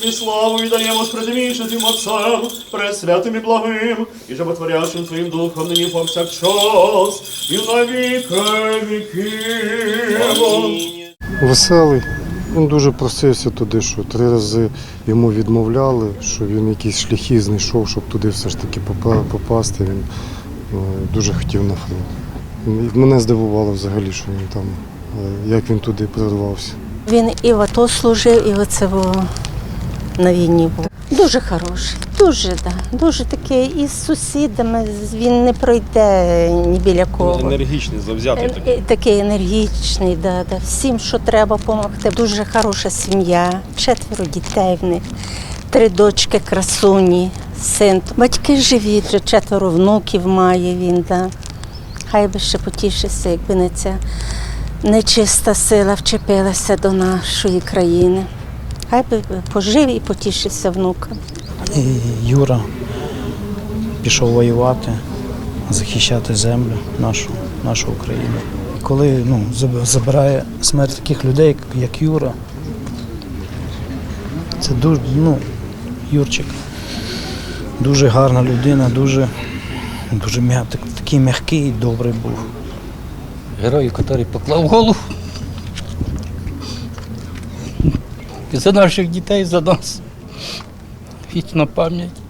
Тобі славу віддаємо з предвічним Отцем, пресвятим і благим, і животворящим Твоїм Духом нині повсякчас, і на віки віків. Веселий. Він дуже просився туди, що три рази йому відмовляли, що він якісь шляхи знайшов, щоб туди все ж таки попа- попасти. Він е, дуже хотів на фронт. Мене здивувало взагалі, що він там, е, як він туди прорвався. Він і в АТО служив, і оце во- на війні був. Дуже хороший, дуже, да. дуже такий і з сусідами він не пройде ні біля кого. Енергічний, завзятий Е, такий. е, Такий енергічний, да, да. всім, що треба допомогти. Дуже хороша сім'я, четверо дітей в них, три дочки, красуні, син. Батьки живі, вже четверо внуків має він. Да. Хай би ще потішився, якби не ця нечиста сила вчепилася до нашої країни. Хай би пожив і потішився внукам. Юра пішов воювати, захищати землю нашу, нашу Україну. Коли ну, забирає смерть таких людей, як Юра, це дуже, ну, Юрчик, дуже гарна людина, дуже, дуже м'я- такий м'який і добрий був. герой, який поклав голову. І за наших дітей, за нас. Вічна пам'ять.